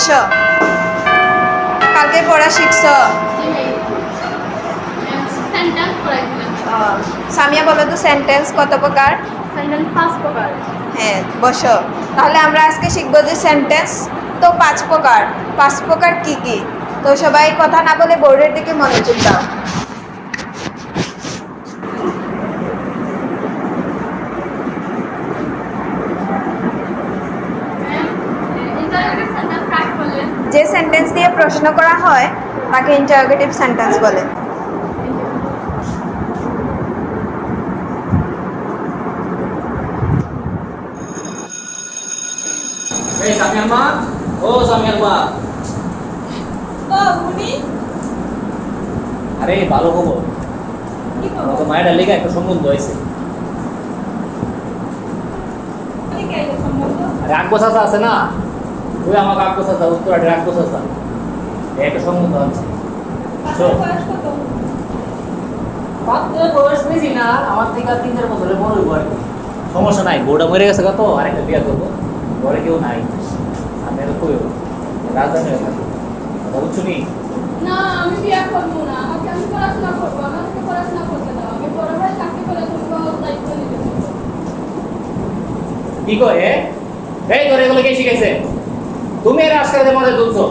বসো। কালকে পড়া শিখছ? সামিয়া বলো তো সেন্টেন্স কত প্রকার? সেন্টেন্স পাঁচ প্রকার। হ্যাঁ বসো। তাহলে আমরা আজকে শিখব যে সেন্টেন্স তো পাঁচ প্রকার। পাঁচ প্রকার কি কি? তো সবাই কথা না বলে বোর্ডের দিকে মনোযোগ দাও ইন্টারোগেটিভ সেন্টেন্স কাট করলে যে সেন্টেন্স দিয়ে প্রশ্ন করা হয় তাকে ইন্টারোগেটিভ সেন্টেন্স বলে। এই সামিয়ার মা ও সামিয়ার মা। আরে ভালো খবর। আমাকে মায়ের লেগে একটা সম্বন্ধ হয়েছে। আরে আকবো চাচা আছে না? ওই আমাকে আকবো চাচা উত্তরাটে আকবো চাচা এই একটা সম্বন্ধ আছে শোন, পাত্রের বয়স বেশি না আমার থেকে আর তিন চার বছরের বড় আর সমস্যা নাই বউটা মরে গেছে তো আরেকটা বিয়ে করব। ঘরে কেউ নাই। আমি আর কই রাজধানী হয়ে বুঝছ নি? না আমি বিয়ে করব না। আমাকে আমি পড়াশোনা করব আমাকে পড়াশোনা করতে দাও। আমি বড় হয়ে চাকরি করে দায়িত্ব নিতে কি করে এই তোর এগুলো কে শিখেছে তুমি এর আজকাল মধ্যে তুলছো?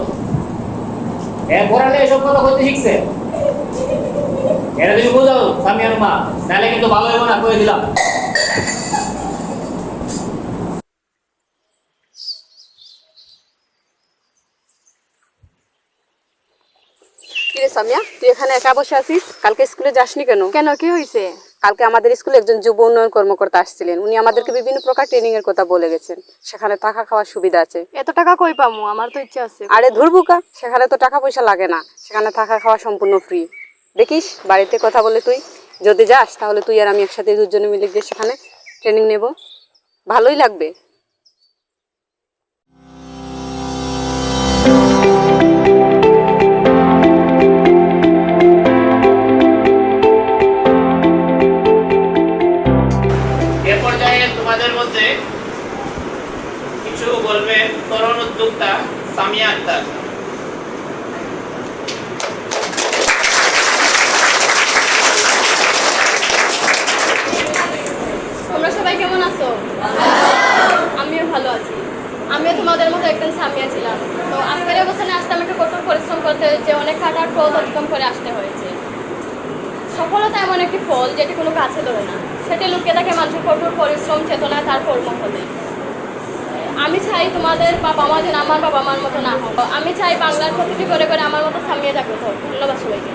এ পড়ালে এসব কথা করতে শিখছে? এটা তুমি বুঝাও সামিয়ার মা। নাহলে কিন্তু ভালো হইব না কয়ে দিলাম। সামিয়া তুই এখানে একা বসে আছিস? কালকে স্কুলে যাসনি কেন? কেন কি হয়েছে কালকে আমাদের স্কুলে একজন যুব উন্নয়ন কর্মকর্তা আসছিলেন। উনি আমাদেরকে বিভিন্ন প্রকার ট্রেনিং এর কথা বলে গেছেন। সেখানে থাকা খাওয়ার সুবিধা আছে। এত টাকা কই পামু? আমার তো ইচ্ছা আছে। আরে ধুরবুকা সেখানে তো টাকা পয়সা লাগে না। সেখানে থাকা খাওয়া সম্পূর্ণ ফ্রি দেখিস বাড়িতে কথা বলে তুই। যদি যাস তাহলে তুই আর আমি একসাথে দুজনে মিলে গিয়ে সেখানে ট্রেনিং নেব। ভালোই লাগবে। তরুণ উদ্যোক্তা সামিয়া আক্তার। তোমরা সবাই কেমন আছো? আমিও ভালো আছি। আমিও তোমাদের মতো একজন সামিয়া ছিলাম। তো আজকের অবস্থানে আসতে আমাকে কঠোর পরিশ্রম করতে হয়েছে অনেক খাটার পথ অতিক্রম করে আসতে হয়েছে। সফলতা এমন একটি ফল যেটি কোনো কাছে ধরে না। সেটি লুকিয়ে থাকে মানুষের কঠোর পরিশ্রম, চেতনা, তার কর্মফলে। আমি চাই তোমাদের বাবা মা যেন আমার বাবা মার মতো না হোক। আমি চাই বাংলার প্রতিটি করে করে আমার মতো সামিয়ে জাগ্রত হোক ধন্যবাদ সবাইকে।